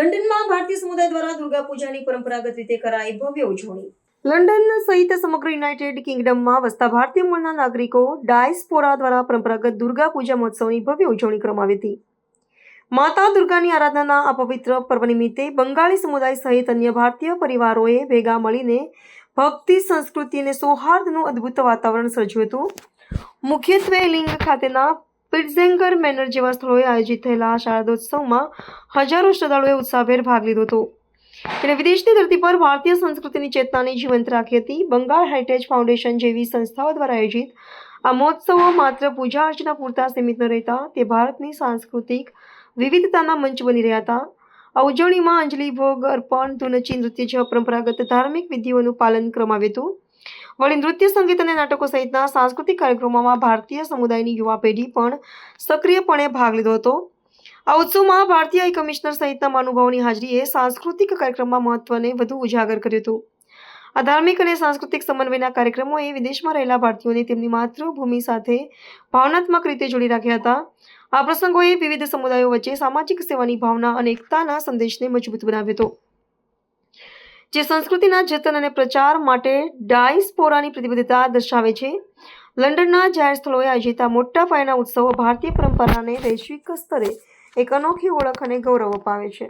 સમુદાય દ્વારા દુર્ગા પૂજાની પરંપરાગત રીતે કરાઈ ભવ્ય ઉજવણી. લંડન સહિત સમગ્ર યુનાઇટેડ કિંગડમમાં વસતા ભારતીય મૂળના નાગરિકો ડાયસ્પોરા દ્વારા પરંપરાગત દુર્ગા પૂજા મહોત્સવની ભવ્ય ઉજવણી કરવામાં આવી હતી. માતા દુર્ગાની આરાધનાના આ પવિત્ર પર્વ નિમિત્તે બંગાળી સમુદાય સહિત અન્ય ભારતીય પરિવારોએ ભેગા મળીને ભક્તિ, સંસ્કૃતિ અને સૌહાર્દનું અદ્ભુત વાતાવરણ સર્જ્યું હતું. મુખ્યત્વે લિંગ ખાતેના પિટ્ઝેંગર મેનર જેવા સ્થળોએ આયોજિત થયેલા શારદોત્સવમાં હજારો શ્રદ્ધાળુઓએ ઉત્સાહભેર ભાગ લીધો હતો. તેણે વિદેશની ધરતી પર ભારતીય સંસ્કૃતિની ચેતનાને જીવંત રાખી હતી. બંગાળ હેરિટેજ ફાઉન્ડેશન જેવી સંસ્થાઓ દ્વારા આયોજિત આ મહોત્સવો માત્ર પૂજા અર્ચના પૂરતા સીમિત ન રહેતા, તે ભારતની સાંસ્કૃતિક વિવિધતાના મંચ બની રહ્યા હતા. આ ઉજવણીમાં અંજલિ ભોગ અર્પણ, ધૂનચી નૃત્ય જેવા પરંપરાગત ધાર્મિક વિધિઓનું પાલન કરવામાં આવ્યું હતું. વળી નૃત્ય, સંગીત અને નાટકો સહિતના સાંસ્કૃતિક કાર્યક્રમોમાં ભારતીય સમુદાયની યુવા પેઢી પણ સક્રિયપણે ભાગ લીધો હતો. આ ઉત્સવમાં ભારતીય હાઈ કમિશનર સહિતના મહાનુભાવોની હાજરીએ સાંસ્કૃતિક કાર્યક્રમમાં મહત્વને વધુ ઉજાગર કર્યું હતું. આ ધાર્મિક અને સાંસ્કૃતિક સમન્વયના કાર્યક્રમોએ વિદેશમાં રહેલા ભારતીયોને તેમની માતૃભૂમિ સાથે ભાવનાત્મક રીતે જોડી રાખ્યા હતા. આ પ્રસંગોએ વિવિધ સમુદાયો વચ્ચે સામાજિક સેવાની ભાવના અને એકતાના સંદેશને મજબૂત બનાવ્યો હતો. જે સંસ્કૃતિના જતન અને પ્રચાર માટે ડાયસ્પોરાની પ્રતિબદ્ધતા દર્શાવે છે. લંડનના જાહેર સ્થળોએ આયોજિત આ મોટા પાયાના ઉત્સવો ભારતીય પરંપરાને વૈશ્વિક સ્તરે એક અનોખી ઓળખ અને ગૌરવ અપાવે છે.